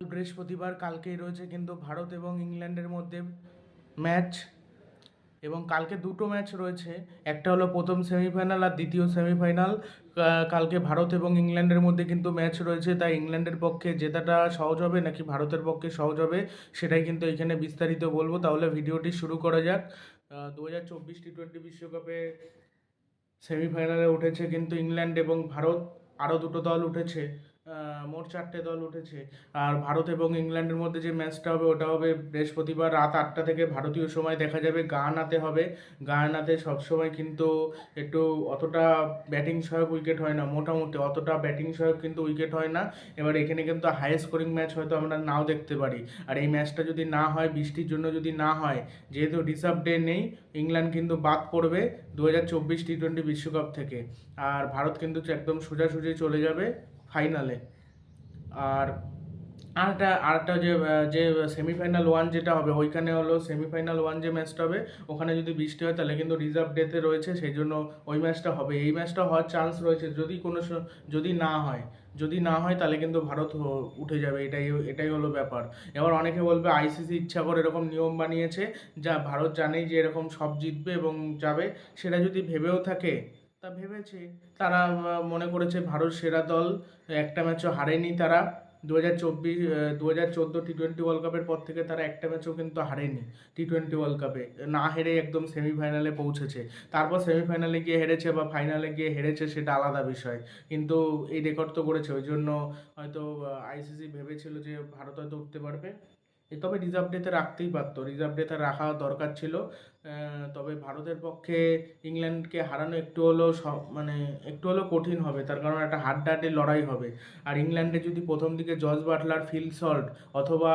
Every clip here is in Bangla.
বৃহস্পতিবার কালকেই রয়েছে কিন্তু ভারত এবং ইংল্যান্ডের মধ্যে ম্যাচ এবং কালকে দুটো ম্যাচ রয়েছে। একটা হলো প্রথম সেমিফাইনাল আর দ্বিতীয় সেমিফাইনাল। কালকে ভারত এবং ইংল্যান্ডের মধ্যে কিন্তু ম্যাচ রয়েছে। তাই ইংল্যান্ডের পক্ষে জেতাটা সহজ হবে নাকি ভারতের পক্ষে সহজ হবে সেটাই কিন্তু এখানে বিস্তারিত বলব। তাহলে ভিডিওটি শুরু করা যাক। দু হাজার চব্বিশ টি টোয়েন্টি বিশ্বকাপে সেমিফাইনালে উঠেছে কিন্তু ইংল্যান্ড এবং ভারত। আরও দুটো দল উঠেছে। মোট চারটে দল উঠেছে। আর ভারত এবং ইংল্যান্ডের মধ্যে যে ম্যাচটা হবে, ওটা হবে বৃহস্পতিবার রাত আটটা থেকে ভারতীয় সময় দেখা যাবে। গায়ানাতে হবে। গায়ানাতে সবসময় কিন্তু একটু অতটা ব্যাটিং সহায়ক উইকেট হয় না, মোটামুটি অতটা ব্যাটিং সহায়ক কিন্তু উইকেট হয় না। এবার এখানে কিন্তু হাই স্কোরিং ম্যাচ হয়তো আমরা নাও দেখতে পারি। আর এই ম্যাচটা যদি না হয়, বৃষ্টির জন্য যদি না হয়, যেহেতু রিজার্ভ ডে নেই, ইংল্যান্ড কিন্তু বাদ পড়বে দু হাজার চব্বিশ টি টোয়েন্টি বিশ্বকাপ থেকে। আর ভারত কিন্তু একদম সোজাসুজি চলে যাবে। ফাইনালে আর আরেকটা আরেকটা যে যে সেমিফাইনাল ওয়ান যেটা হবে, ওইখানে হলো সেমিফাইনাল ওয়ান যে ম্যাচটা হবে, ওখানে যদি বৃষ্টি হয় তাহলে কিন্তু রিজার্ভ ডেতে রয়েছে, সেই জন্য ওই ম্যাচটা হবে। এই ম্যাচটা হওয়ার চান্স রয়েছে, যদি কোনো যদি না হয়, যদি না হয় তাহলে কিন্তু ভারত উঠে যাবে, এটাই এটাই হলো ব্যাপার। এবার অনেকে বলবে আইসিসি ইচ্ছা করে এরকম নিয়ম বানিয়েছে, যা ভারত জানেই যে এরকম সব জিতবে এবং যাবে, সেটা যদি ভেবেও থাকে তা ভেবেছে। তারা মনে করেছে ভারত সেরা দল, একটা ম্যাচও হারেনি তারা। দু হাজার চব্বিশ দু হাজার চোদ্দ টি টোয়েন্টি ওয়ার্ল্ড কাপের পর থেকে তারা একটা ম্যাচও কিন্তু হারেনি টি টোয়েন্টি ওয়ার্ল্ড কাপে না হেরে একদম সেমিফাইনালে পৌঁছেছে। তারপর সেমিফাইনালে গিয়ে হেরেছে বা ফাইনালে গিয়ে হেরেছে সেটা আলাদা বিষয়। কিন্তু এই রেকর্ড তো করেছে ওই জন্য হয়তো আইসিসি ভেবেছিল যে ভারত হয়তো উঠতে পারবে। তবে রিজার্ভ ডেতে রাখতেই পারতো। রিজার্ভ ডেতে রাখা দরকার ছিল। তবে ভারতের পক্ষে ইংল্যান্ডকে হারানো একটু হলেও মানে একটু হলেও কঠিন হবে। তার কারণ একটা হাড্ডাহাড্ডি লড়াই হবে। আর ইংল্যান্ডে যদি প্রথম দিকে জর্জ বাটলার, ফিল সল্ট অথবা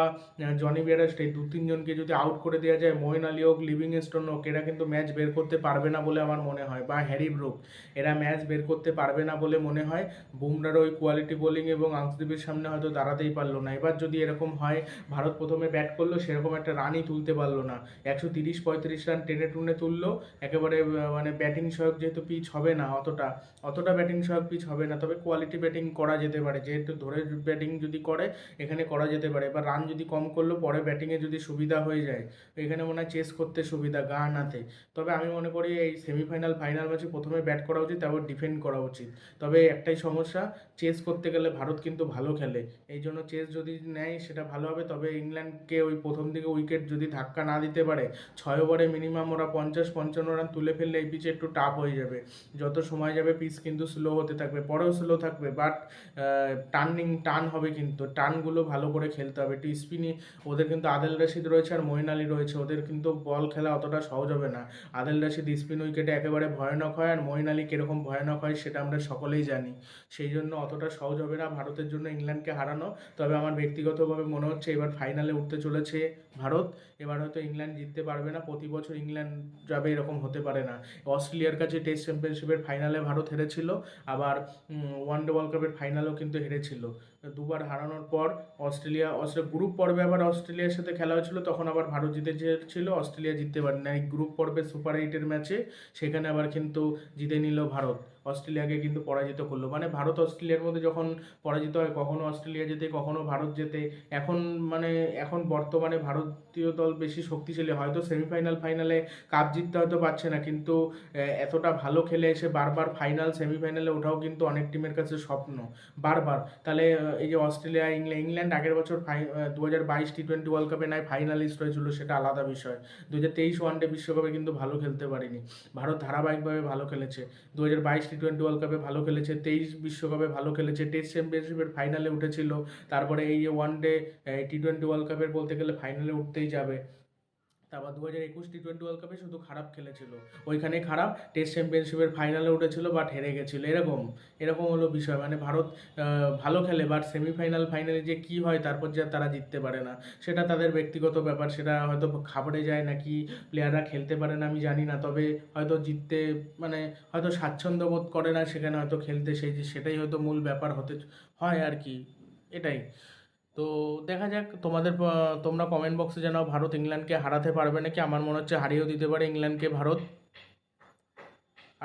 জনি বেরাস্ট এই দু তিনজনকে যদি আউট করে দেওয়া যায়, মহিন আলী হোক লিভিং স্টোন হোক এরা কিন্তু ম্যাচ বের করতে পারবে না বলে আমার মনে হয় বা হ্যারি ব্রুক, এরা ম্যাচ বের করতে পারবে না বলে মনে হয়। বুমরার ওই কোয়ালিটি বোলিং এবং আংশদীপের সামনে হয়তো দাঁড়াতেই পারল না। এবার যদি এরকম হয়, ভারত প্রথমে ব্যাট করল, সেরকম একটা রানই তুলতে পারল না। একশো তিরিশ পঁয়ত্রিশ রান টেনে টুনে তুললো। একেবারে মানে ব্যাটিং সহায়ক যেহেতু পিচ হবে না অতটা অতটা ব্যাটিং সহায়ক পিচ হবে না। তবে কোয়ালিটি ব্যাটিং করা যেতে পারে। যেহেতু ধরে ব্যাটিং যদি করে, এখানে করা যেতে পারে। বা রান যদি কম করল, পরে ব্যাটিংয়ে যদি সুবিধা হয়ে যায় এখানে মনে হয় চেস করতে সুবিধা গা নাতে। তবে আমি মনে করি এই সেমিফাইনাল ফাইনাল ম্যাচে প্রথমে ব্যাট করা উচিত, তারপর ডিফেন্ড করা উচিত। তবে একটাই সমস্যা চেস করতে গেলে ভারত কিন্তু ভালো খেলে। এই জন্য চেস যদি নেয়, সেটা ভালো হবে। তবে ইংল্যান্ডকে ওই প্রথম দিকে উইকেট যদি ধাক্কা না দিতে পারে, ছয় ওভারে মিনিমাম ওরা পঞ্চাশ, পঞ্চান্ন রান তুলে ফেললে এই পিচে একটু টাফ হয়ে যাবে। যত সময় যাবে পিচ কিন্তু স্লো হতে থাকবে, পরেও স্লো থাকবে বাট টার্নিং টার্ন হবে কিন্তু। টার্নগুলো ভালো করে খেলতে হবে। একটু স্পিনি ওদের কিন্তু আদেল রশিদ রয়েছে আর মঈন আলী রয়েছে। ওদের কিন্তু বল খেলা অতটা সহজ হবে না। আদেল রশিদ স্পিন উইকেটে একেবারে ভয়ানক হয় আর মঈন আলী কীরকম ভয়ানক হয় সেটা আমরা সকলেই জানি। সেই জন্য অতটা সহজ হবে না ভারতের জন্য ইংল্যান্ডকে হারানো। তবে আমার ব্যক্তিগতভাবে মনে হচ্ছে এবার ফাইনালে উঠতে চলেছে ভারত। এবার হয়তো ইংল্যান্ড জিততে পারবে না। প্রতি বছর ইংল্যান্ড যাবে এরকম হতে পারে না। অস্ট্রেলিয়ার কাছে টেস্ট চ্যাম্পিয়নশিপের ফাইনালে ভারত হেরেছিল, আবার ওয়ান ডে ওয়ার্ল্ড কাপের ফাইনালেও কিন্তু হেরেছিল। দুবার হারানোর পর অস্ট্রেলিয়া অস্ট্রেলিয়া গ্রুপ পর্বে আবার অস্ট্রেলিয়ার সাথে খেলা হয়েছিল, তখন আবার ভারত জিতে ছিল, অস্ট্রেলিয়া জিততে পারে না এই গ্রুপ পর্বে সুপার এইটের ম্যাচে সেখানে আবার কিন্তু জিতে নিল ভারত। অস্ট্রেলিয়াকে কিন্তু পরাজিত করল। মানে ভারত অস্ট্রেলিয়ার মধ্যে যখন পরাজিত হয়, কখনো অস্ট্রেলিয়া যেতে কখনো ভারত জেতে, এখন মানে এখন বর্তমানে ভারতীয় দল বেশি শক্তিশালী। হয়তো সেমিফাইনাল ফাইনালে কাপ জিততে হয়তো পারছে না, কিন্তু এতটা ভালো খেলে এসে বারবার ফাইনাল সেমিফাইনালে ওঠাও কিন্তু অনেক টিমের কাছে স্বপ্ন। বারবার। তাহলে এই যে অস্ট্রেলিয়া, ইংল্যান্ড ইংল্যান্ড আগের বছর ফাই দু হাজার বাইশ টি টোয়েন্টি ওয়ার্ল্ড কাপে নয় ফাইনালিস্ট হয়েছিল, সেটা আলাদা বিষয়। দু হাজার তেইশ ওয়ান ডে বিশ্বকাপে কিন্তু ভালো খেলতে পারেনি। ভারত ধারাবাহিকভাবে ভালো খেলেছে। দু হাজার বাইশ টি টোয়েন্টি ওয়ার্ল্ড কাপে ভালো খেলেছে, তেইশ বিশ্বকাপে ভালো খেলেছে, টেস্ট চ্যাম্পিয়নশিপের ফাইনালে উঠেছিল। তারপরে এই যে one day T twenty world কাপের বলতে গেলে ফাইনালে উঠতেই যাবে। তারপর দু হাজার একুশ টি টোয়েন্টি ওয়ার্ল্ড কাপে শুধু খারাপ খেলেছিল। ওইখানে খারাপ টেস্ট চ্যাম্পিয়নশিপের ফাইনালে উঠেছিল বাট হেরে গেছিল। এরকম এরকম হলো বিষয়। মানে ভারত ভালো খেলে বাট সেমিফাইনাল ফাইনালে যে কি হয়, তারপর যে তারা জিততে পারে না। সেটা তাদের ব্যক্তিগত ব্যাপার। সেটা হয়তো খাবারে যায় নাকি প্লেয়াররা খেলতে পারে না, আমি জানি না। তবে হয়তো জিততে মানে হয়তো স্বাচ্ছন্দ্য বোধ করে না, সেখানে হয়তো খেলতে সেই যে, সেটাই হয়তো মূল ব্যাপার হতে হয় আর কি। এটাই। তো দেখা যাক তোমাদের তোমরা কমেন্ট বক্সে জানাও ভারত ইংল্যান্ডকে হারাতে পারবে নাকি? আমার মনে হচ্ছে হারিয়েও দিতে পারে ইংল্যান্ডকে ভারত।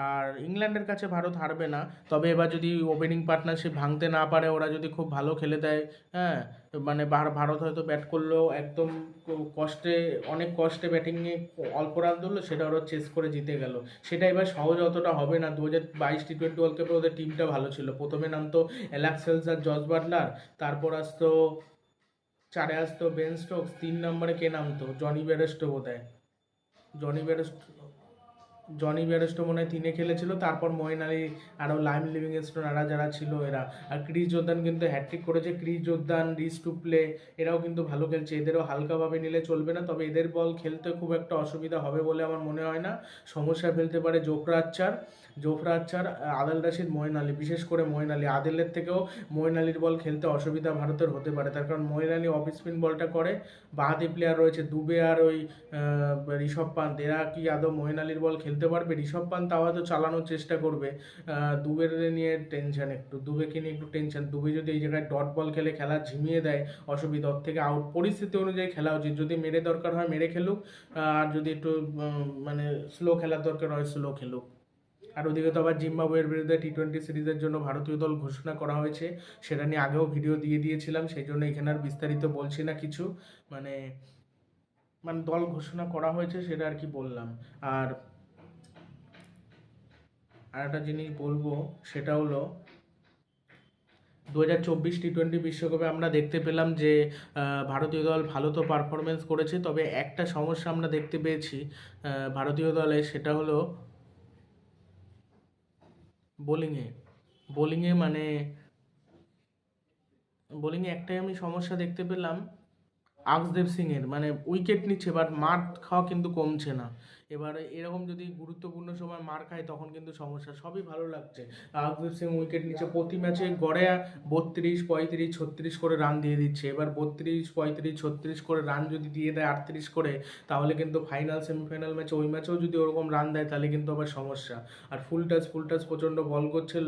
আর ইংল্যান্ডের কাছে ভারত হারবে না। তবে এবার যদি ওপেনিং পার্টনারশিপ ভাঙতে না পারে, ওরা যদি খুব ভালো খেলে দেয় হ্যাঁ মানে ভার- ভারত হয়তো ব্যাট করলেও একদম কষ্টে, অনেক কষ্টে ব্যাটিংয়ে অল্প রান ধরলো, সেটা ওরা চেস করে জিতে গেল। সেটা এবার সহজ অতটা হবে না। দু হাজার বাইশ টি টোয়েন্টি ওয়ার্ল্ড কাপে ওদের টিমটা ভালো ছিল। প্রথমে নামতো অ্যালাক্সেলস আর জস বাটলার তারপর আসতো, চারে আসতো বেন স্টোকস তিন নম্বরে কে নামতো? জনি বেরেস্টো বোধ হয় জনি বেরেস্টো জনি বেরেস্টো মনে হয় তিনে খেলেছিল, তারপর মহিন আলী আরও লাইম লিভিং লিভিংস্টোন এরা যারা ছিল এরা। আর ক্রিস যোদ্ধান কিন্তু হ্যাট্রিক করেছে। Chris Jordan Reece Topley এরাও কিন্তু ভালো খেলছে। এদেরও হালকাভাবে নিলে চলবে না, তবে এদের বল খেলতে খুব একটা অসুবিধা হবে বলে আমার মনে হয় না। সমস্যা ফেলতে পারে জোফরা আচ্চার জোফরা আচ্চার আদেল রাশিদ মইন আলী, বিশেষ করে মইন আলী। আদেলের থেকেও মইন আলীর বল খেলতে অসুবিধা ভারতের হতে পারে। তার কারণ মইন আলী অফ স্পিন বলটা করে। বাহাতি প্লেয়ার রয়েছে দুবে আর ওই ঋষভ পান্ত। এরা কি আদৌ মইন আলীর বল খেলতে পারবে? ঋষভ পান্ত তাও হয়তো চালানোর চেষ্টা করবে। দুবের নিয়ে টেনশন একটু। দুবেকে নিয়ে একটু টেনশন দুবে যদি এই জায়গায় ডট বল খেলে খেলা ঝিমিয়ে দেয়, অসুবিধা। ওর থেকে আউট পরিস্থিতি অনুযায়ী খেলা উচিত। যদি মেরে দরকার হয়, মেরে খেলুক। আর যদি একটু মানে স্লো খেলার দরকার হয় স্লো খেলুক। আর ওদিকে তো আবার জিম্বাবুয়ের বিরুদ্ধে টি টোয়েন্টি সিরিজের জন্য ভারতীয় দল ঘোষণা করা হয়েছে। সেটা নিয়ে আগেও ভিডিও দিয়ে দিয়েছিলাম, সেই জন্য এখানে আর বিস্তারিত বলছি না কিছু। মানে মানে দল ঘোষণা করা হয়েছে সেটা আর কি বললাম। আর আর একটা জিনিস বলব, সেটা হলো দু হাজার চব্বিশ টি টোয়েন্টি বিশ্বকাপে আমরা দেখতে পেলাম যে ভারতীয় দল ভালো তো পারফরমেন্স করেছে, তবে একটা সমস্যা আমরা দেখতে পেয়েছি ভারতীয় দলে, সেটা হলো বোলিংয়ে বোলিংয়ে মানে বোলিংয়ে একটাই আমি সমস্যা দেখতে পেলাম, আকসদেব সিংয়ের। মানে উইকেট নিচ্ছে বাট মার খাওয়া কিন্তু কমছে না। এবারে এরকম যদি গুরুত্বপূর্ণ সময় মার খায় তখন কিন্তু সমস্যা সবই ভালো লাগছে। আকসদেব সিং উইকেট নিচ্ছে প্রতি ম্যাচে গড়ে বত্রিশ পঁয়ত্রিশ ছত্রিশ করে রান দিয়ে দিচ্ছে। এবার বত্রিশ পঁয়ত্রিশ ছত্রিশ করে রান যদি দিয়ে দেয় আটত্রিশ করে তাহলে কিন্তু ফাইনাল সেমিফাইনাল ম্যাচে ওই ম্যাচেও যদি ওরকম রান দেয় তাহলে কিন্তু আবার সমস্যা। আর ফুল টাচ ফুল টাচ প্রচণ্ড বল করছে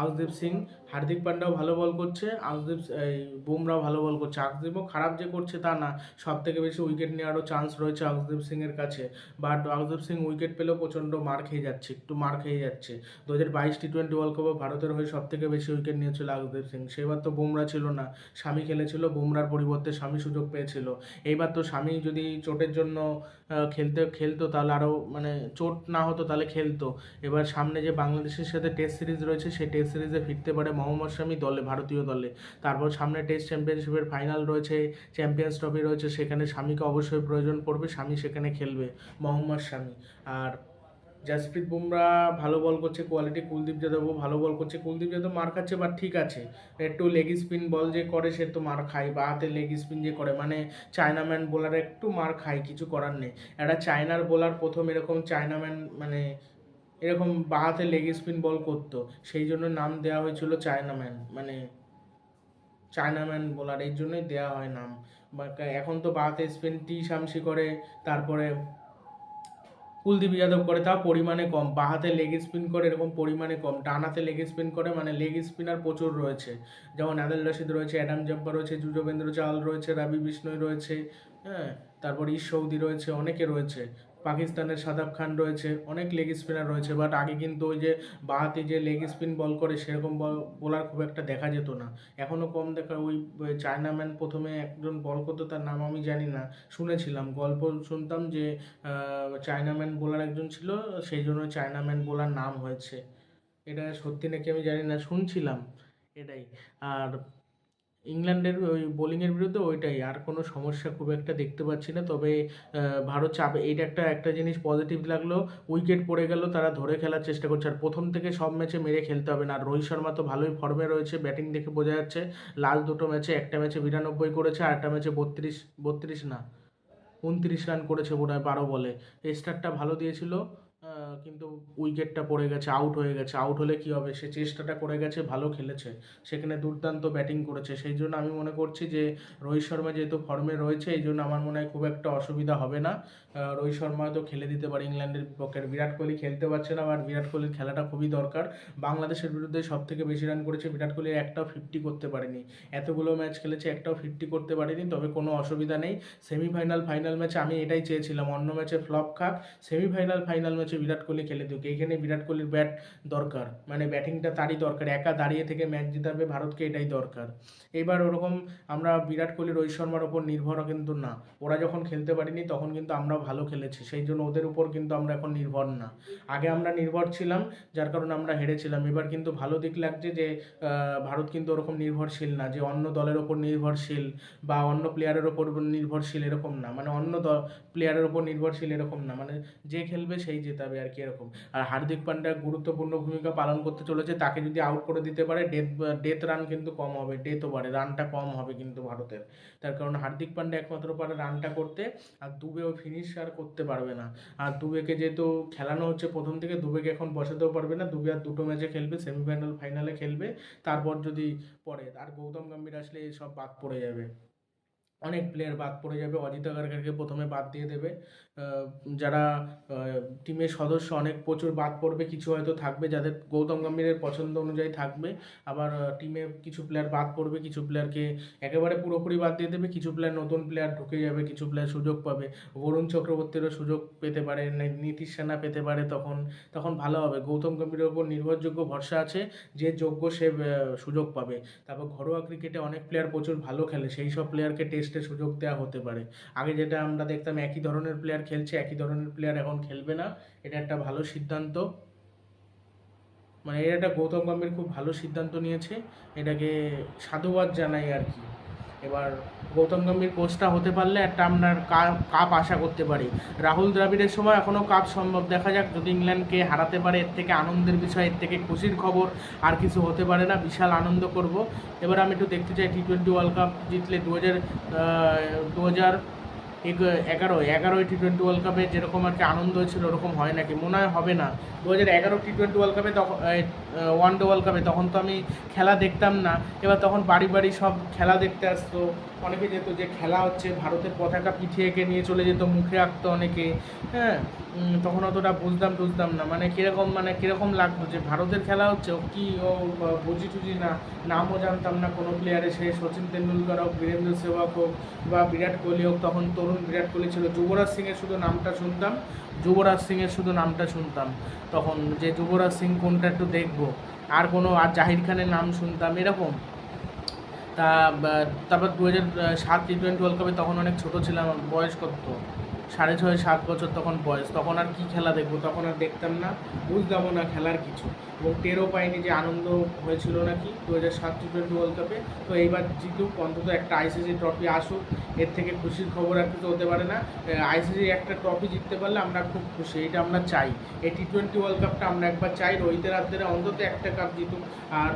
আকসদেব সিং। হার্দিক পান্ডাও ভালো বল করছে আকসদেব এই বুমরাও ভালো বল করছে। আকসদেবও খারাপ যে করছে তা না সব থেকে বেশি উইকেট নেওয়ারও চান্স রয়েছে আকসদেব সিং এর কাছে। বাট আকসদেব সিং উইকেট পেলেও প্রচণ্ড মার খেয়ে যাচ্ছে, একটু মার খেয়ে যাচ্ছে। দু হাজার বাইশ টি টোয়েন্টি ওয়ার্ল্ড কাপে ভারতের হয়ে সব থেকে বেশি উইকেট নিয়েছিল আকসদেব সিং। সেবার তো বুমরা ছিল না, স্বামী খেলেছিল, বুমরার পরিবর্তে স্বামী সুযোগ পেয়েছিল। এইবার তো স্বামী যদি চোটের জন্য খেলতে, খেলতো তাহলে আরও মানে চোট না হতো তাহলে খেলতো। এবার সামনে যে বাংলাদেশের সাথে টেস্ট সিরিজ রয়েছে, সেই টেস্ট সিরিজে ফিরতে পারে মোহাম্মদ শামি দলে, ভারতীয় দলে। তারপর সামনে টেস্ট চ্যাম্পিয়নশিপের ফাইনাল রয়েছে চ্যাম্পিয়ন্স ট্রফি রয়েছে, সেখানে স্বামীকে অবশ্যই প্রয়োজন পড়বে স্বামী সেখানে খেলবে মোহাম্মদ শামি। আর জাসপ্রীত বুমরা ভালো বল করছে কোয়ালিটি কুলদীপ যাদবও ভালো বল করছে। কুলদীপ যাদব মার খাচ্ছে বাট ঠিক আছে। একটু লেগ স্পিন বল যে করে, সে তো মার খায়, বা হাতে লেগ স্পিন যে করে। মানে চায়নাম্যান বোলার একটু মার খায়, কিছু করার নেই। একটা চায়নার বোলার প্রথম এরকম চায়নাম্যান মানে এরকম বাহাতে লেগ স্পিন বল করতো। সেই জন্য নাম দেওয়া হয়েছিল চায়নাম্যান মানে চায়নাম্যান বোলার এই জন্যই দেওয়া হয় নাম। বা এখন তো বাহাতে স্পিন টি শামসি করে, তারপরে কুলদীপ যাদব করে তা পরিমাণে কম। বাহাতে লেগ স্পিন করে, এরকম পরিমাণে কম। ডানাতে লেগ স্পিন করে মানে লেগ স্পিনার প্রচুর রয়েছে। যেমন আদেল রশিদ রয়েছে, অ্যাডাম জব্বা রয়েছে, যুজবেন্দ্র চাল রয়েছে, রাবি বিষ্ণই রয়েছে হ্যাঁ তারপর ঈশ সৌদি রয়েছে, অনেকে রয়েছে। পাকিস্তানের সাদাব খান রয়েছে, অনেক লেগ স্পিনার রয়েছে বাট আগে কিন্তু ওই যে বাহাতে যে লেগ স্পিন বল করে, সেরকম বল বোলার খুব একটা দেখা যেত না। এখনও কম দেখা, ওই চায়নাম্যান প্রথমে একজন বল করতো, তার নাম আমি জানি না, শুনেছিলাম। গল্প শুনতাম যে চায়নাম্যান বোলার একজন ছিল, সেই জন্য চায়নাম্যান বোলার নাম হয়েছে। এটা সত্যি নাকি আমি জানি না, শুনছিলাম এটাই। আর ইংল্যান্ডের ওই বোলিংয়ের বিরুদ্ধে ওইটাই। আর কোনো সমস্যা খুব একটা দেখতে পাচ্ছি না। তবে ভারত চাপে, এইটা একটা একটা জিনিস পজিটিভ লাগল। উইকেট পড়ে গেল, তারা ধরে খেলার চেষ্টা করছে। আর প্রথম থেকে সব ম্যাচে মেরে খেলতে হবে না। আর রোহিত শর্মা তো ভালোই ফর্মে রয়েছে ব্যাটিং দেখে বোঝা যাচ্ছে। লাল দুটো ম্যাচে একটা ম্যাচে বিরানব্বই করেছে, আর একটা ম্যাচে বত্রিশ বত্রিশ না, উনত্রিশ রান করেছে বোধ হয় বারো বলে। স্টারটা ভালো দিয়েছিল। কিন্তু উইকেটটা পড়ে গেছে আউট হয়ে গেছে। আউট হলে কি হবে? সে চেষ্টাটা করে গেছে, ভালো খেলেছে। সেখানে দুর্দান্ত ব্যাটিং করেছে। সেই জন্য আমি মনে করছি যে, রোহিত শর্মা যেহেতু ফর্মে রয়েছে, এই জন্য আমার মনে হয় খুব একটা অসুবিধা হবে না। রোহিত শর্মা হয়তো খেলে দিতে পারে ইংল্যান্ডের বিপক্ষে। বিরাট কোহলি খেলতে পারছে না আর বিরাট কোহলির খেলাটা খুবই দরকার। বাংলাদেশের বিরুদ্ধে সব থেকে বেশি রান করেছে বিরাট কোহলি, একটাও ফিফটি করতে পারেনি। এতগুলো ম্যাচ খেলেছে, একটাও ফিফটি করতে পারেনি, তবে কোনো অসুবিধা নেই। সেমিফাইনাল ফাইনাল ম্যাচে আমি এটাই চেয়েছিলাম। অন্য ম্যাচে ফ্লপ খাক। সেমিফাইনাল ফাইনাল ম্যাচে বিরাট বিরাট কোহলি খেলে দিক এখানে বিরাট কোহলির ব্যাট দরকার। মানে ব্যাটিংটা তারই দরকার। একা দাঁড়িয়ে থেকে ম্যাচ জিতাবে ভারতকে এটাই দরকার। এবার ওরকম আমরা বিরাট কোহলি, রোহিত শর্মার ওপর নির্ভর কিন্তু না। ওরা যখন খেলতে পারিনি তখন কিন্তু আমরাও ভালো খেলেছি। সেই জন্য ওদের উপর কিন্তু আমরা এখন নির্ভর না। আগে আমরা নির্ভর ছিলাম, যার কারণে আমরা হেরেছিলাম। এবার কিন্তু ভালো দিক লাগছে যে ভারত কিন্তু ওরকম নির্ভরশীল না, যে অন্য দলের ওপর নির্ভরশীল বা অন্য প্লেয়ারের ওপর নির্ভরশীল এরকম না। মানে অন্য দল প্লেয়ারের ওপর নির্ভরশীল এরকম না। মানে যে খেলবে সেই জেতাবে আর কি এরকম? আর হার্দিক পান্ডিয়া গুরুত্বপূর্ণ ভূমিকা পালন করতে চলেছে, তাকে যদি আউট করে দিতে পারে ডেথ ডেথ রান কিন্তু কম হবে ডেথ ওভারে রানটা কম হবে কিন্তু ভারতের। তার কারণ হার্দিক পান্ডিয়া একমাত্র পারে রানটা করতে, আর দুবে ও ফিনিশ আর করতে পারবে না। আর দুবেকে যেহেতু খেলানো হচ্ছে প্রথম থেকে, দুবেকে এখন বসাতেও পারবে না, দুবে আর দুটো ম্যাচে খেলবে সেমিফাইনাল ফাইনালে খেলবে, তারপর যদি পরে আর গৌতম গম্ভীর আসলে সব বাদ পড়ে যাবে। অনেক প্লেয়ার বাদ পড়ে যাবে, অজিত আগারকারকে প্রথমে বাদ দিয়ে দেবে। যারা টিমের সদস্য অনেক প্রচুর বাদ পড়বে, কিছু হয়তো থাকবে যাদের গৌতম গম্ভীরের পছন্দ অনুযায়ী থাকবে, আবার টিমে কিছু প্লেয়ার বাদ পড়বে, কিছু প্লেয়ারকে একেবারে পুরোপুরি বাদ দিয়ে দেবে, কিছু প্লেয়ার নতুন প্লেয়ার ঢুকে যাবে, কিছু প্লেয়ার সুযোগ পাবে। বরুণ চক্রবর্তীরও সুযোগ পেতে পারে নীতিশ সেনা পেতে পারে তখন তখন ভালো হবে। গৌতম গম্ভীরের ওপর নির্ভরযোগ্য ভরসা আছে যে যোগ্য সে সুযোগ পাবে। তারপর ঘরোয়া ক্রিকেটে অনেক প্লেয়ার প্রচুর ভালো খেলে, সেই সব প্লেয়ারকে টেস্টে সুযোগ দেওয়া হতে পারে। আগে যেটা আমরা দেখতাম, একই ধরনের প্লেয়ার খেলছে, একই ধরনের প্লেয়ার এখন খেলবে না। এটা একটা ভালো সিদ্ধান্ত। মানে এটা একটা গৌতম গম্ভীর খুব ভালো সিদ্ধান্ত নিয়েছে। এটাকে সাধুবাদ জানাই আর কি। এবার গৌতম গম্ভীর কোচটা হতে পারলে একটা আপনার কাপ আশা করতে পারি। রাহুল দ্রাবিড়ের সময় এখনও কাপ সম্ভব। দেখা যাক যদি ইংল্যান্ডকে হারাতে পারে, এর থেকে আনন্দের বিষয়, এর থেকে খুশির খবর আর কিছু হতে পারে না। বিশাল আনন্দ করব। এবার আমি একটু দেখতে চাই টি টোয়েন্টি ওয়ার্ল্ড কাপ জিতলে দু হাজার দু হাজার এগারো, এগারোই টি টোয়েন্টি ওয়ার্ল্ড কাপে যেরকম আর কি আনন্দ হয়েছিল ওরকম হয় নাকি? মনে হয় হবে না। দু হাজার এগারো টি টোয়েন্টি ওয়ার্ল্ড কাপে তখন ওয়ান ডে ওয়ার্ল্ড কাপে তখন তো আমি খেলা দেখতাম না। এবার তখন বাড়ি বাড়ি সব খেলা দেখতে আসতো। অনেকে যেত যে খেলা হচ্ছে, ভারতের পতাকা পিঠে এঁকে নিয়ে চলে যেত, মুখে আঁকতো অনেকে। হ্যাঁ তখন অতটা বুঝতাম টুঝতাম না। মানে কীরকম মানে কীরকম লাগতো যে ভারতের খেলা হচ্ছে, ও কি, ও বুঝি টুঝি না। নামও জানতাম না, কোনো প্লেয়ারে সে সচিন তেন্ডুলকার হোক, বীরেন্দ্র সেহবাগ হোক বা বিরাট কোহলি হোক, তখন তরুণ বিরাট কোহলি ছিল। যুবরাজ সিংয়ের শুধু নামটা শুনতাম। যুবরাজ সিংয়ের শুধু নামটা শুনতাম। তখন যে যুবরাজ সিং কোনটা একটু দেখব। আর কোনো, আর জাহির খানের নাম শুনতাম এরকম। তা তারপর দু হাজার সাত টি টোয়েন্টি ওয়ার্ল্ড কাপে তখন অনেক ছোটো ছিলাম বয়স কত সাড়ে ছয়, সাত বছর তখন বয়স। তখন আর কি খেলা দেখব? তখন আর দেখতাম না, বুঝতামও না খেলার কিছু। এবং টেরও পাইনি যে আনন্দ হয়েছিল নাকি দু হাজার সাত টি টোয়েন্টি ওয়ার্ল্ড কাপে তো এইবার জিতুক অন্তত একটা আইসিসি ট্রফি আসুক, এর থেকে খুশির খবর আর কিছু হতে পারে না। আইসিসি একটা ট্রফি জিততে পারলে আমরা খুব খুশি, এটা আমরা চাই। এই টি টোয়েন্টি ওয়ার্ল্ড কাপটা আমরা একবার চাই। রোহিতের হাত ধরে অন্তত একটা কাপ জিতুক। আর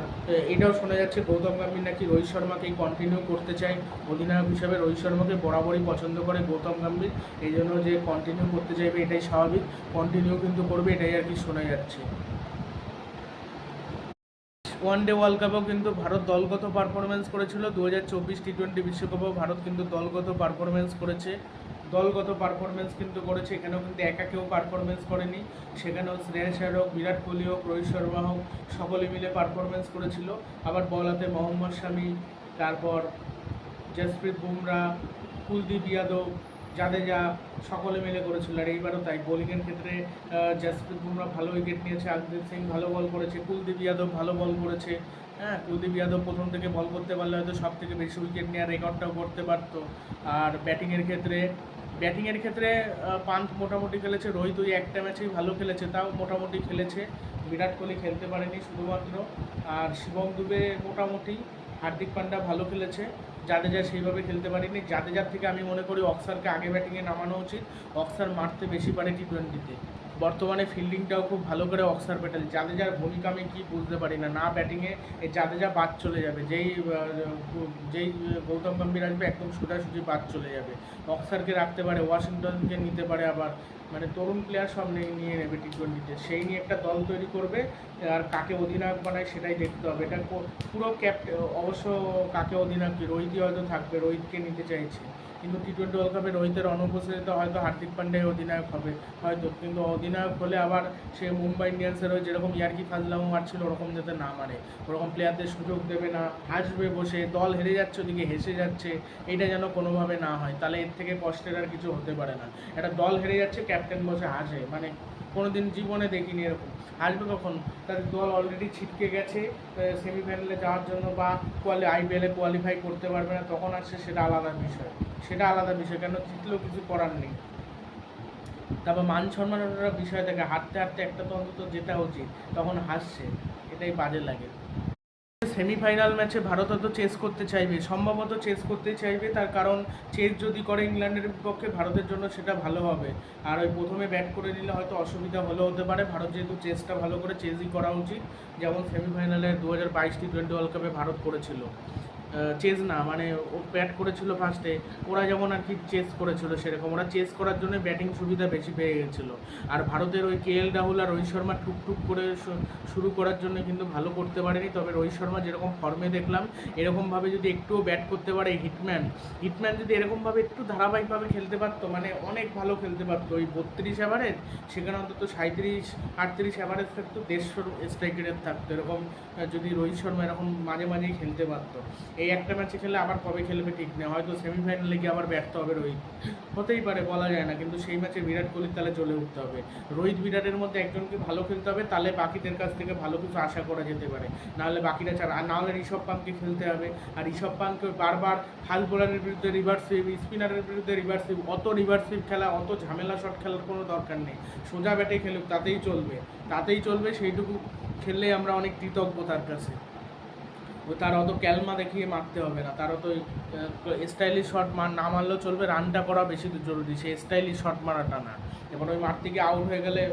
এটাও শোনা যাচ্ছে, গৌতম গম্ভীর নাকি রোহিত শর্মাকেই কন্টিনিউ করতে চাই। অধিনায়ক হিসাবে রোহিত শর্মাকে বরাবরই পছন্দ করে গৌতম গাম্ভীর। এই জন্য যে কন্টিনিউ করতে চাইবে এটাই স্বাভাবিক। কন্টিনিউ কিন্তু করবে, এটাই আর কি শোনা যাচ্ছে। ওয়ান ডে ওয়ার্ল্ড কাপেও কিন্তু ভারত দলগত পারফরমেন্স করেছিল। দু হাজার চব্বিশ টি টোয়েন্টি বিশ্বকাপেও ভারত কিন্তু দলগত পারফরমেন্স করেছে। দলগত পারফরমেন্স কিন্তু করেছে। এখানেও কিন্তু একা কেউ পারফরমেন্স করেনি। সেখানেও শ্রেয়াস হোক বিরাট কোহলি হোক, রোহিত শর্মা হোক, সকলে মিলে পারফরমেন্স করেছিল। আবার বলাতে মোহাম্মদ শামি, তারপর জসপ্রীত বুমরা, কুলদীপ যাদব জাদেজা সকলে মিলে করেছিল। আর এইবারও তাই। বোলিংয়ের ক্ষেত্রে জসপ্রীত বুমরা ভালো উইকেট নিয়েছে আকদীপ সিং ভালো বল করেছে কুলদীপ যাদব ভালো বল করেছে। হ্যাঁ কুলদীপ যাদব প্রথম থেকে বল করতে পারলে হয়তো সব থেকে বেশি উইকেট নেওয়ার রেকর্ডটাও করতে পারতো। আর ব্যাটিংয়ের ক্ষেত্রে ব্যাটিংয়ের ক্ষেত্রে পান্ত মোটামুটি খেলেছে। রোহিত ওই একটা ম্যাচেই ভালো খেলেছে, তাও মোটামুটি খেলেছে। বিরাট কোহলি খেলতে পারেনি শুধুমাত্র। আর শিবম দুবে মোটামুটি, হার্দিক পান্ডা ভালো খেলেছে। জাদেজা সেইভাবে খেলতে পারেনি। জাদেজার থেকে আমি মনে করি অক্সারকে আগে ব্যাটিংয়ে নামানো উচিত। অক্সার মারতে বেশি পারে টি টোয়েন্টিতে বর্তমানে ফিল্ডিংটাও খুব ভালো করে অক্সার প্যাটেল জাদেজার ভূমিকা আমি কি বুঝতে পারি না। না ব্যাটিংয়ে এই জাদেজা বাদ চলে যাবে। যেই যেই গৌতম গম্ভীর আসবে, একদম সোজাসুজি বাদ চলে যাবে। অক্সারকে রাখতে পারে, ওয়াশিংটনকে নিতে পারে আবার। মানে তরুণ প্লেয়ার সব নিয়ে নেবে টি টোয়েন্টিতে সেই নিয়ে একটা দল তৈরি করবে, আর কাকে অধিনায়ক বানায় সেটাই দেখতে হবে। এটা পুরো ক্যাপ্ট অবশ্য কাকে অধিনায়ক রোহিতই হয়তো থাকবে, রোহিতকে নিতে চাইছে। কিন্তু টি টোয়েন্টি ওয়ার্ল্ড কাপে রোহিতের অনুপস্থিতিতে হয়তো হার্দিক পান্ডে অধিনায়ক হবে। হয়তো, কিন্তু অধিনায়ক হলে আবার সে মুম্বাই ইন্ডিয়ান্সের ওই যেরকম ইয়ার্কি ফাজলামো মারছিল, ওরকম যাতে না মারে। ওরকম প্লেয়ারদের সুযোগ দেবে না, হাসবে বসে, দল হেরে যাচ্ছে, ওদিকে হেসে যাচ্ছে, এটা যেন কোনোভাবে না হয়। তাহলে এর থেকে কষ্টের আর কিছু হতে পারে না। একটা দল হেরে যাচ্ছে ক্যাপ্টেন বসে হাসে। মানে কোনোদিন জীবনে দেখিনি এরকম। আসবে কখন? তার দল অলরেডি ছিটকে গেছে সেমিফাইনালে যাওয়ার জন্য বা কোয়ালি আইপিএলে কোয়ালিফাই করতে পারবে না, তখন আসছে সেটা আলাদা বিষয়। সেটা আলাদা বিষয়, কেন জিতলেও কিছু করার নেই। তারপর মান সম্মানের বিষয় থাকে হাঁটতে হাঁটতে একটা তো অন্তত যেটা উচিত, তখন হাসছে। এটাই বাজে লাগে। সেমিফাইনাল ম্যাচে ভারত হয়তো চেস করতে চাইবে, সম্ভবত চেস করতে চাইবে, তার কারণ চেস যদি করে ইংল্যান্ডের বিপক্ষে, ভারতের জন্য সেটা ভালো হবে। আর ওই প্রথমে ব্যাট করে নিলে হয়তো অসুবিধা হলেও হতে পারে। ভারত যেহেতু চেসটা ভালো করে চেসই করা উচিত, যেমন সেমিফাইনালে দু হাজার বাইশ টি টোয়েন্টি ওয়ার্ল্ড কাপে ভারত করেছিল। চেস না মানে ও ব্যাট করেছিল ফার্স্টে ওরা যেমন আর কি চেস করেছিল সেরকম, ওরা চেস করার জন্য ব্যাটিং সুবিধা বেশি পেয়ে গেছিল। আর ভারতের ওই কে এল রাহুল আর রোহিত শর্মা টুকটুক করে শুরু করার জন্য কিন্তু ভালো করতে পারেনি, তবে রোহিত শর্মা যেরকম ফর্মে দেখলাম, এরকমভাবে যদি একটুও ব্যাট করতে পারে হিটম্যান হিটম্যান যদি এরকমভাবে একটু ধারাবাহিকভাবে খেলতে পারতো মানে অনেক ভালো খেলতে পারতো, ওই বত্রিশ অ্যাভারেজ সেখানে অন্তত সাঁত্রিশ আটত্রিশ অ্যাভারেজ থাকতো, দেড়শো স্ট্রাইক রেট থাকতো, এরকম যদি রোহিত শর্মা এরকম মাঝে মাঝেই খেলতে পারতো। এই একটা ম্যাচে খেলে আবার কবে খেলবে ঠিক নেই। হয়তো সেমিফাইনালে গিয়ে আবার ব্যর্থ হবে রোহিত। হতেই পারে, বলা যায় না, কিন্তু সেই ম্যাচে বিরাট কোহলির তাহলে চলে উঠতে হবে। রোহিত বিরাটের মধ্যে একজনকে ভালো খেলতে হবে, তাহলে বাকিদের কাছ থেকে ভালো কিছু আশা করা যেতে পারে। নাহলে বাকিরা ছাড়া আর নাহলে ঋষভ পান্তকে খেলতে হবে। আর ঋষভ পান্তকে বারবার ফাস্ট বোলারের বিরুদ্ধে রিভার্স সুইপ স্পিনারের বিরুদ্ধে রিভার্স সুইপ অত রিভার্স সুইপ খেলা, অত ঝামেলা শট খেলার কোনো দরকার নেই। সোজা ব্যাটে খেলুক, তাতেই চলবে। তাতেই চলবে, সেইটুকু খেললেই আমরা অনেক কৃতজ্ঞ তার কাছে। তার অত ক্যালমা দেখিয়ে মারতে হবে না। তার অত স্টাইলিশ শট মার, না মারলেও চলবে রানটা করা বেশি জরুরি। সে স্টাইলিশ শট মারাটা না। এবার ওই মারতে গিয়ে আউট হয়ে গেলে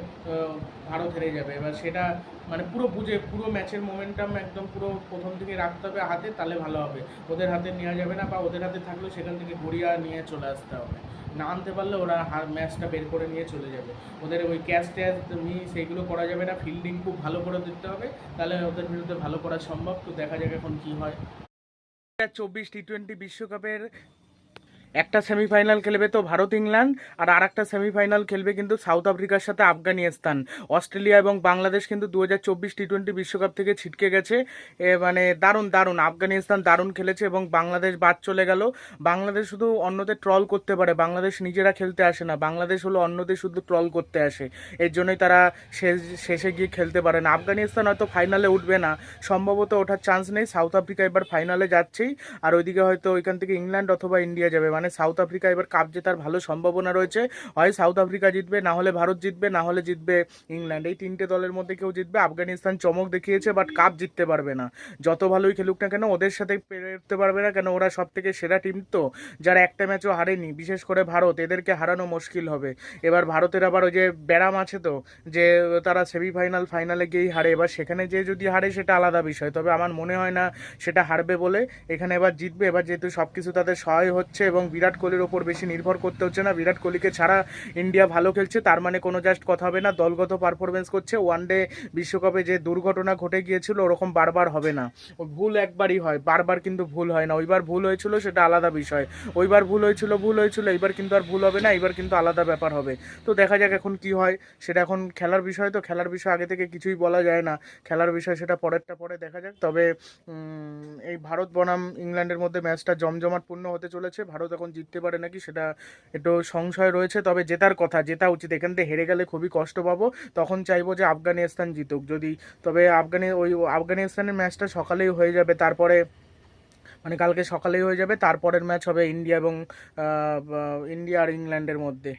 ভারত হেরে যাবে। এবার সেটা মানে পুরো বুঝে, পুরো ম্যাচের মোমেন্টাম একদম পুরো প্রথম থেকে রাখতে হবে হাতে, তাহলে ভালো হবে। ওদের হাতে নেওয়া যাবে না বা ওদের হাতে থাকলেও সেখান থেকে গড়িয়া নিয়ে চলে আসতে হবে। না আনতে পারলে ওরা ম্যাচটা বের করে নিয়ে চলে যাবে। ওদের ওই ক্যাচ ট্যাচ, মি সেইগুলো করা যাবে না। ফিল্ডিং খুব ভালো করে দিতে হবে। তাহলে ওদের বিরুদ্ধে ভালো করা সম্ভব। তো দেখা যাক এখন কি হয়। চব্বিশ টি টোয়েন্টি বিশ্বকাপের একটা সেমিফাইনাল খেলবে তো ভারত, ইংল্যান্ড, আর আর একটা সেমিফাইনাল খেলবে কিন্তু সাউথ আফ্রিকার সাথে আফগানিস্তান। অস্ট্রেলিয়া এবং বাংলাদেশ কিন্তু দু হাজার চব্বিশ টি টোয়েন্টি বিশ্বকাপ থেকে ছিটকে গেছে। মানে দারুণ দারুণ। আফগানিস্তান দারুণ খেলেছে এবং বাংলাদেশ বাদ চলে গেল। বাংলাদেশ শুধু অন্যদের ট্রল করতে পারে। বাংলাদেশ নিজেরা খেলতে আসে না। বাংলাদেশ হলো অন্যদের শুধু ট্রল করতে আসে। এর জন্যই তারা শেষ- শেষে গিয়ে খেলতে পারে না। আফগানিস্তান হয়তো ফাইনালে উঠবে না। সম্ভবত ওঠার চান্স নেই। সাউথ আফ্রিকা এবার ফাইনালে যাচ্ছেই। আর ওইদিকে হয়তো ওইখান থেকে ইংল্যান্ড অথবা ইন্ডিয়া যাবে। মানে সাউথ আফ্রিকা এবার কাপ জেতার ভালো সম্ভাবনা রয়েছে। হয় সাউথ আফ্রিকা জিতবে, না হলে ভারত জিতবে, না হলে জিতবে ইংল্যান্ড। এই তিনটে দলের মধ্যে কেউ জিতবে। আফগানিস্তান চমক দেখিয়েছে বাট কাপ জিততে পারবে না। যত ভালোই খেলুক না কেন, ওদের সাথে পেরোতে পারবে না কেন, ওরা সব থেকে সেরা টিম তো, যারা একটা ম্যাচও হারেনি। বিশেষ করে ভারত, এদেরকে হারানো মুশকিল হবে। এবার ভারতের আবার ওই যে ব্যারাম আছে তো, যে তারা সেমিফাইনাল ফাইনালে গিয়েই হারে। এবার সেখানে যে যদি হারে, সেটা আলাদা বিষয়। তবে আমার মনে হয় না সেটা হারবে বলে এখানে এবার জিতবে। এবার যেহেতু সব কিছু তাদের সহায় হচ্ছে এবং বিরাট কোহলির ওপর বেশি নির্ভর করতে হচ্ছে না। বিরাট কোহলিকে ছাড়া ইন্ডিয়া ভালো খেলছে, তার মানে কোনো জাস্ট কথা হবে না। দলগত পারফরমেন্স করছে। ওয়ান ডে বিশ্বকাপে যে দুর্ঘটনা ঘটে গিয়েছিল, ওরকম বারবার হবে না। ভুল একবারই হয়, বারবার কিন্তু ভুল হয় না। ওইবার ভুল হয়েছিল, সেটা আলাদা বিষয়। ওইবার ভুল হয়েছিল ভুল হয়েছিল, এইবার কিন্তু আর ভুল হবে না, এইবার কিন্তু আলাদা ব্যাপার হবে। তো দেখা যাক এখন কি হয়। সেটা এখন খেলার বিষয়, তো খেলার বিষয় আগে থেকে কিছুই বলা যায় না। খেলার বিষয় সেটা পরেরটা পরে দেখা যাক। তবে এই ভারত বনাম ইংল্যান্ডের মধ্যে ম্যাচটা জমজমাটপূর্ণ হতে চলেছে। ভারত এখন জিততে পারে নাকি সেটা একটু সংশয় রয়েছে, তবে জেতার কথা, জেতা উচিত। এখান থেকে হেরে গেলে খুবই কষ্ট পাবো। তখন চাইব যে আফগানিস্তান জিতুক। যদি, তবে আফগানি, ওই আফগানিস্তানের ম্যাচটা সকালেই হয়ে যাবে, তারপরে মানে কালকে সকালেই হয়ে যাবে, তারপরের ম্যাচ হবে ইন্ডিয়া এবং ইন্ডিয়া আর ইংল্যান্ডের মধ্যে।